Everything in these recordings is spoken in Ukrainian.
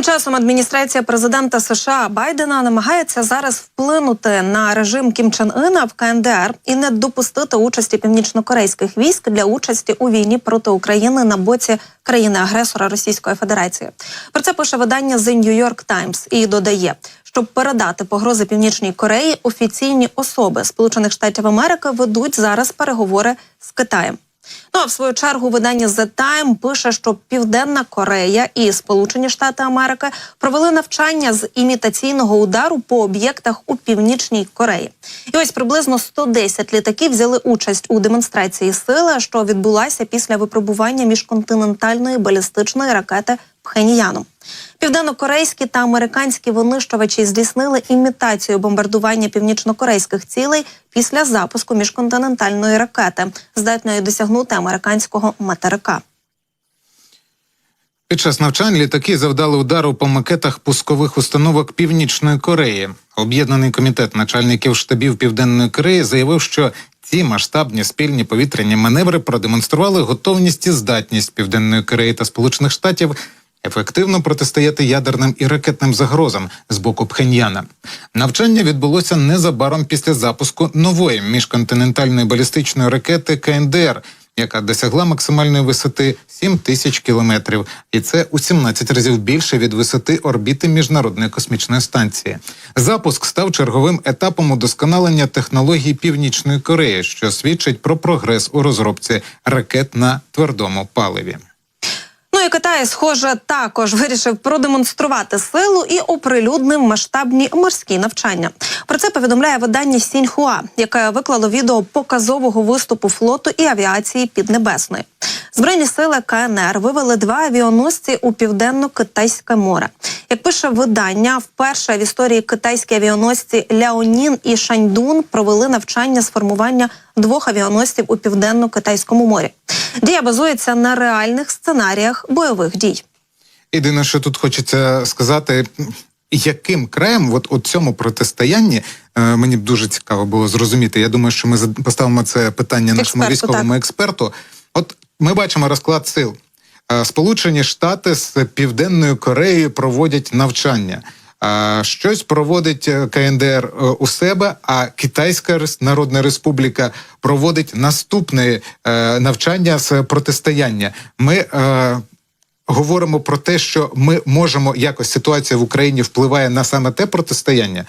Тим часом адміністрація президента США Байдена намагається зараз вплинути на режим Кім Чен Ына в КНДР і не допустити участі північнокорейських військ для участі у війні проти України на боці країни-агресора Російської Федерації. Про це пише видання The New York Times і додає, щоб передати погрози Північній Кореї, офіційні особи Сполучених Штатів Америки ведуть зараз переговори з Китаєм. Ну а в свою чергу видання The Time пише, що Південна Корея і Сполучені Штати Америки провели навчання з імітаційного удару по об'єктах у північній Кореї. І ось приблизно 110 літаків взяли участь у демонстрації сили, що відбулася після випробування міжконтинентальної балістичної ракети Пхеньяном. Південнокорейські та американські винищувачі здійснили імітацію бомбардування північнокорейських цілей після запуску міжконтинентальної ракети, здатної досягнути американського материка. Під час навчань літаки завдали удару по макетах пускових установок Північної Кореї. Об'єднаний комітет начальників штабів Південної Кореї заявив, що ці масштабні спільні повітряні маневри продемонстрували готовність і здатність Південної Кореї та Сполучених Штатів ефективно протистояти ядерним і ракетним загрозам з боку Пхеньяна. Навчання відбулося незабаром після запуску нової міжконтинентальної балістичної ракети КНДР. Яка досягла максимальної висоти 7 тисяч кілометрів, і це у 17 разів більше від висоти орбіти міжнародної космічної станції. Запуск став черговим етапом удосконалення технологій Північної Кореї, що свідчить про прогрес у розробці ракет на твердому паливі. Ну і Китай, схоже, також вирішив продемонструвати силу і оприлюднив масштабні морські навчання. Про це повідомляє видання Сіньхуа, яке виклало відео показового виступу флоту і авіації Піднебесної. Збройні сили КНР вивели два авіаносці у південно-китайське море. Як пише видання, вперше в історії китайські авіаносці Ляонін і Шаньдун провели навчання з формування двох авіаносців у південно-китайському морі. Дія базується на реальних сценаріях бойових дій. Єдине, що тут хочеться сказати, яким краєм, от у цьому протистоянні, е, мені б дуже цікаво було зрозуміти. Я думаю, що ми поставимо це питання нашому Експерту, військовому так. експерту. От ми бачимо розклад сил. Е, Сполучені Штати з Південною Кореєю проводять навчання. Щось проводить е, КНДР е, у себе, а Китайська Народна Республіка проводить наступне е, навчання з протистояння. Ми говоримо про те, що ми можемо якось ситуація в Україні впливає на саме те протистояння.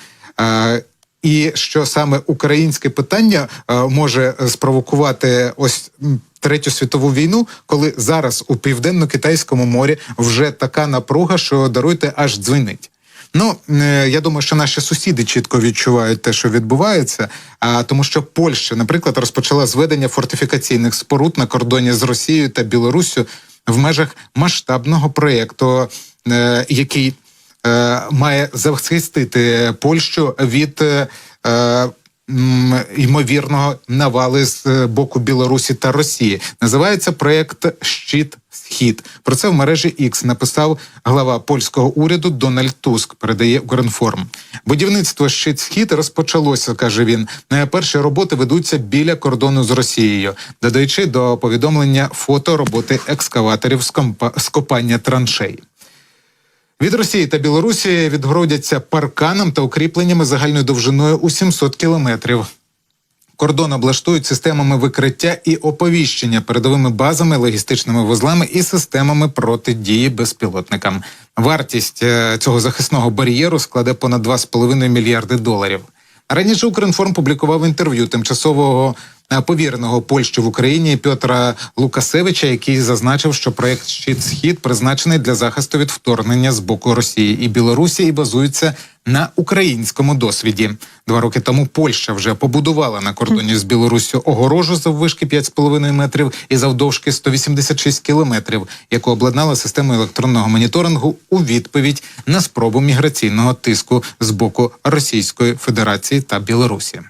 І що саме українське питання може спровокувати ось третю світову війну, коли зараз у південно-китайському морі вже така напруга, що даруйте аж дзвенить. Ну е, я думаю, що наші сусіди чітко відчувають те, що відбувається. А тому, що Польща, наприклад, розпочала зведення фортифікаційних споруд на кордоні з Росією та Білоруссю в межах масштабного проєкту, е, який е, має захистити Польщу від ймовірного навали з е, боку Білорусі та Росії. Називається проєкт Щит Схід. Про це в мережі X написав глава польського уряду Дональд Туск. Передає Укрінформ. Будівництво щит схід розпочалося, каже він. Перші роботи ведуться біля кордону з Росією, додаючи до повідомлення фото роботи екскаваторів з компа- траншей. Від Росії та Білорусі відгородяться парканом та укріпленнями загальною довжиною у 700 кілометрів. Кордон облаштують системами викриття і оповіщення, передовими базами, логістичними вузлами і системами протидії безпілотникам. Вартість е, цього захисного бар'єру складе понад 2,5 мільярди доларів. Раніше Укрінформ публікував інтерв'ю тимчасового повіреного Польщі в Україні Петра Лукасевича, який зазначив, що проект Щит Схід призначений для захисту від вторгнення з боку Росії і Білорусі і базується на українському досвіді. Два роки тому Польща вже побудувала на кордоні з Білоруссю огорожу заввишки 5,5 метрів і завдовжки 186 кілометрів, яку обладнала системою електронного моніторингу у відповідь на спробу міграційного тиску з боку Російської Федерації та Білорусі.